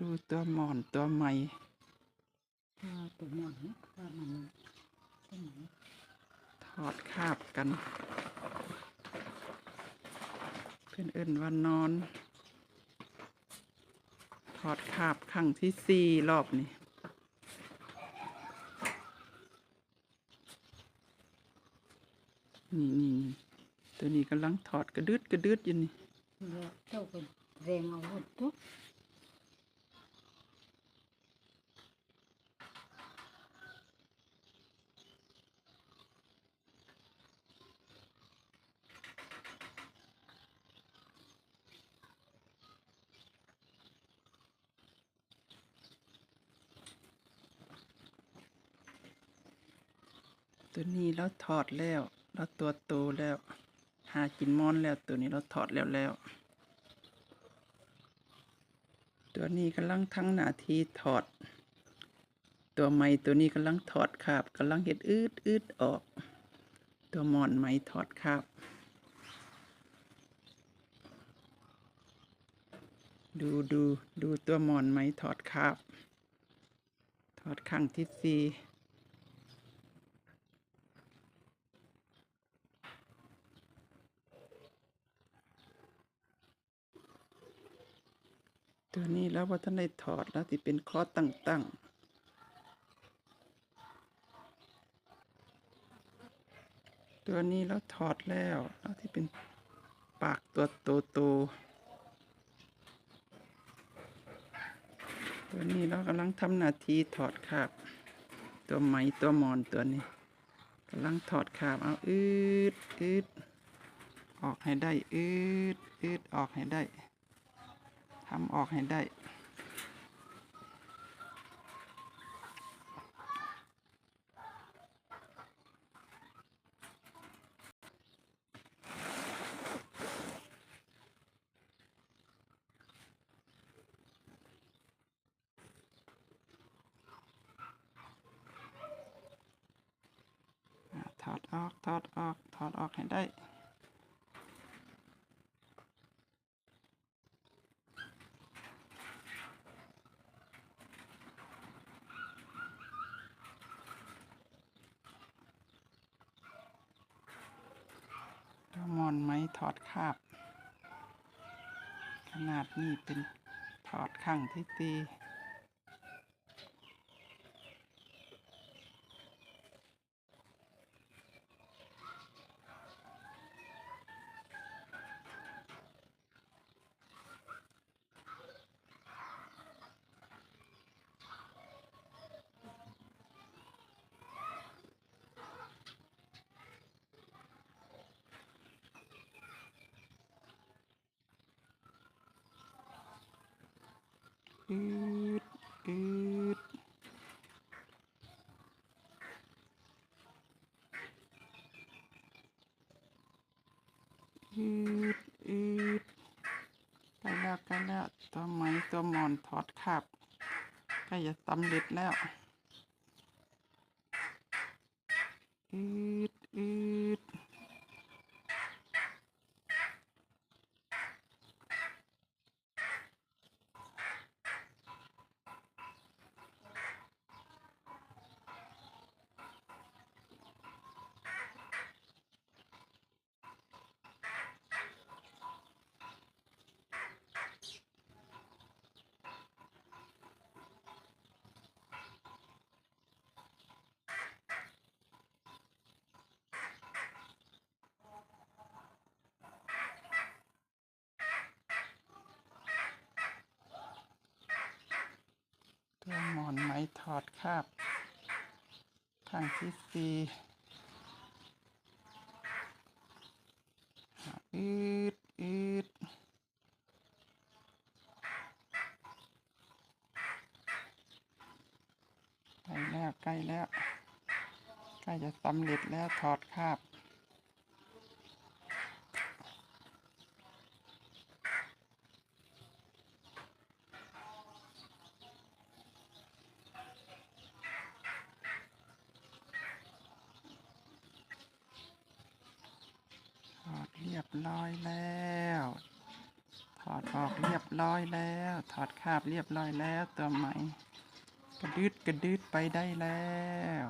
ดูตัวหมอนตัวใหม่ถ้าตัวหมอนนะถ้ามันใช่ไหมถอดคาบกัน เพื่อนเอิ้นว่านอน ถอดคาบครั้งที่สี่รอบนี่นี่นี่นี่ตัวนี้กำลังถอดกระดึดกระดึดอยู่นี่แล้วเจ้าก็แรงเอาหมดทุก ตัวนี้เราถอดแล้วเราตัวโตแล้ว หากินมอนแล้วตัวนี้เราถอดแล้วแล้ว ตัวนี้กำลังทั้งหนาทีถอด ตัวไม้ตัวนี้กำลังถอดคาบกำลังเห็ดอืดอืดออก ตัวหมอนไม้ถอดคาบดูดูดูตัวหมอนไม้ถอดคาบ ถอดข้างที่สี่ ตัวนี้แล้วว่าท่านได้ถอดแล้วที่เป็นคอตั้งๆตัวนี้แล้วถอดแล้วแล้วที่เป็นปากตัวโตโตตัวนี้เรากำลังทำหน้าที่ถอดคาบ ตัวไหมตัวมอนตัวนี้กำลังถอดคาบเอาอืดอืดออกให้ได้อืดอืดออกให้ได้ ทำออกให้ได้ถอดออกถอดออกถอดออกให้ได้ มอนไม้ถอดคาบ ขนาดนี้เป็นถอดข้างที่ตี อืดอืดอืดอืดใกล้แล้วใกล้แล้วตัวไหมตัวหมอนถอดคาบใกล้จะสำเร็จแล้วอืดอืด ตัวหมอนไหมถอดคาบข้างที่สี่อะอืดอืดใกล้แล้วใกล้แล้วใกล้จะสำเร็จแล้วถอดคาบ ถอดเร้อยแล้ว ถอดออกเรียบร้อยแล้ว ถอดคาบเรียบร้อยแล้วตัวใหม่ กระดึดกระดึดไปได้แล้ว